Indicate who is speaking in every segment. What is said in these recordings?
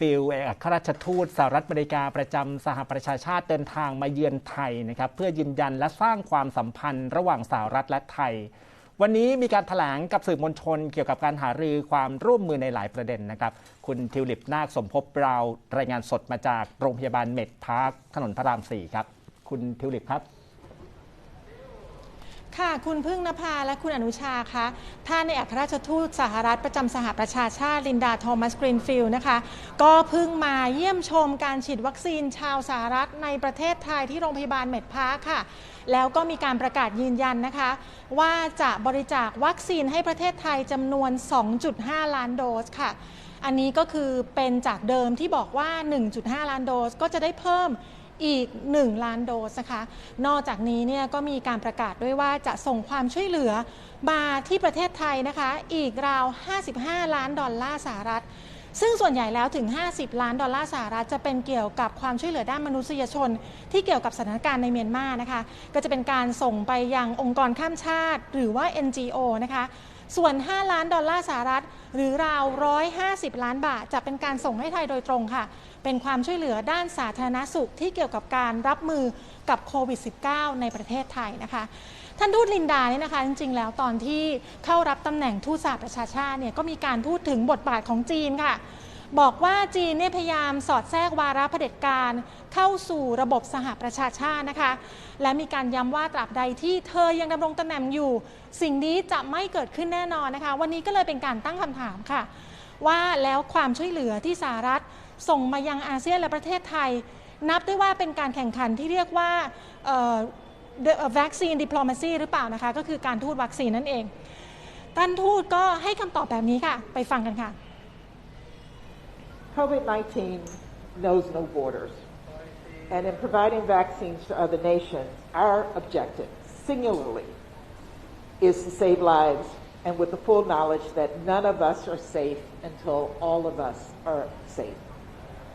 Speaker 1: ฟิลเอกอัครราชทูตสหรัฐอเมริกาประจำสหประชาชาติเดินทางมาเยือนไทยนะครับเพื่อยืนยันและสร้างความสัมพันธ์ระหว่างสหรัฐและไทย วันนี้มีการถแถลงกับสื่อมวลชนเกี่ยวกับการหารือความร่วมมือในหลายประเด็นนะครับ คุณทิวลิปนาคสมภพเรารายงานสดมาจากโรงพยาบาลเมดพาร์คถนนพระรามสี่ครับ คุณทิวลิปครับ
Speaker 2: ค่ะ คุณพึ่งนภาและคุณอนุชาคะท่านในอัครราชทูตสหรัฐประจำสหประชาชาติลินดาโทมัสกรีนฟิลด์นะคะ ก็เพิ่งมาเยี่ยมชมการฉีดวัคซีนชาวสหรัฐในประเทศไทยที่โรงพยาบาลเมดพาร์คค่ะ แล้วก็มีการประกาศยืนยันนะคะ ว่าจะบริจาควัคซีนให้ประเทศไทยจำนวน 2.5 ล้านโดสค่ะ อันนี้ก็คือเป็นจากเดิมที่บอกว่า 1.5 ล้านโดสก็จะได้เพิ่ม อีก 1 ล้านโดสนะคะ นอกจากนี้เนี่ยก็มีการประกาศด้วยว่าจะส่งความช่วยเหลือมาที่ประเทศไทยนะคะ อีกราว 55 ล้านดอลลาร์สหรัฐซึ่งส่วนใหญ่แล้วถึง 50 ล้านดอลลาร์สหรัฐจะเป็นเกี่ยวกับความช่วยเหลือด้านมนุษยชน ที่เกี่ยวกับสถานการณ์ในเมียนมานะคะ ก็จะเป็นการส่งไปยังองค์กรข้ามชาติ หรือว่า NGO นะคะ ส่วน 5 ล้านดอลลาร์สหรัฐ หรือราว 150 ล้านบาท จะเป็นการส่งให้ไทยโดยตรงค่ะ เป็นความช่วยเหลือด้านสาธารณสุขที่เกี่ยวกับการรับมือกับโควิด -19 ในประเทศไทยนะคะท่านทูตลินดาเนี่ยนะคะ จริงๆ แล้วตอนที่เข้ารับตำแหน่งทูตสหประชาชาติเนี่ยก็มีการพูดถึงบทบาทของจีนค่ะ บอกว่าจีนเนี่ยพยายามสอดแทรกวาระเผด็จการเข้าสู่ระบบสหประชาชาตินะคะ และมีการย้ำว่าตราบใดที่เธอยังดำรงตำแหน่งอยู่ สิ่งนี้จะไม่เกิดขึ้นแน่นอนนะคะ วันนี้ก็เลยเป็นการตั้งคำถามค่ะ ว่าแล้วความช่วยเหลือที่สหรัฐส่งมายังอาเซียนและประเทศไทย นับได้ว่าเป็นการแข่งขันที่เรียกว่าวัคซีนดิปโลมาซีหรือเปล่านะคะ ก็คือการทูตวัคซีนนั่นเองท่านทูตก็ให้คำตอบแบบนี้ค่ะ ไปฟังกันค่ะ
Speaker 3: COVID-19 knows no borders. And in providing vaccines to other nations, our objective, singularly, is to save lives and with the full knowledge that none of us are safe until all of us are safe.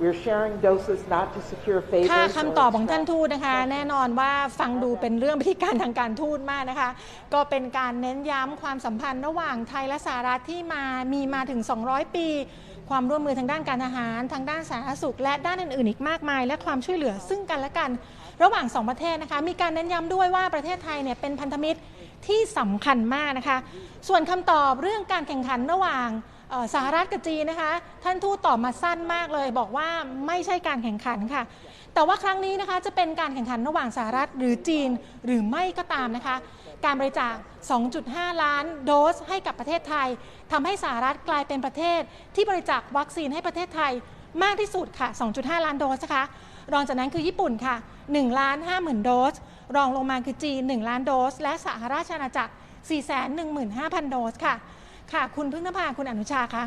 Speaker 3: We're sharing doses not to secure
Speaker 2: ค่ะ
Speaker 3: favors
Speaker 2: คำตอบ
Speaker 3: or
Speaker 2: ของท่าน
Speaker 3: extract
Speaker 2: ทูตนะคะ แน่นอนว่าฟังดูเป็นเรื่องพิธีการทางการทูตมากนะคะ ก็เป็นการเน้นย้ำความสัมพันธ์ระหว่างไทยและสหรัฐที่มามีมาถึง 200 ปี ความร่วมมือทางด้านการทหาร ทางด้านสาธารณสุข และด้านอื่นๆอีกมากมาย และความช่วยเหลือซึ่งกันและกันระหว่างสองประเทศนะคะมีการเน้นย้ำด้วยว่าประเทศไทยเนี่ยเป็นพันธมิตรที่สำคัญมากนะคะ ส่วนคำตอบเรื่องการแข่งขันระหว่างเอ่อ สหรัฐกับจีนนะคะ ท่านทูตตอบมาสั้นมากเลย บอกว่าไม่ใช่การแข่งขันค่ะ แต่ว่าครั้งนี้นะคะจะเป็นการแข่งขันระหว่างสหรัฐหรือจีนหรือไม่ก็ตามนะคะ การบริจาค 2.5 ล้านโดสให้กับประเทศไทยทำให้สหรัฐกลายเป็นประเทศ ที่บริจาควัคซีนให้ประเทศไทยมากที่สุดค่ะ 2.5 ล้านโดสนะคะ รองจากนั้นคือญี่ปุ่นค่ะ1ล้าน5หมื่นโดส รองลงมาคือจีน 1 ล้านโดส และสหราชอาณาจักร415,000 โดสค่ะ ค่ะ คุณพึ่งนภาคุณอนุชาค่ะ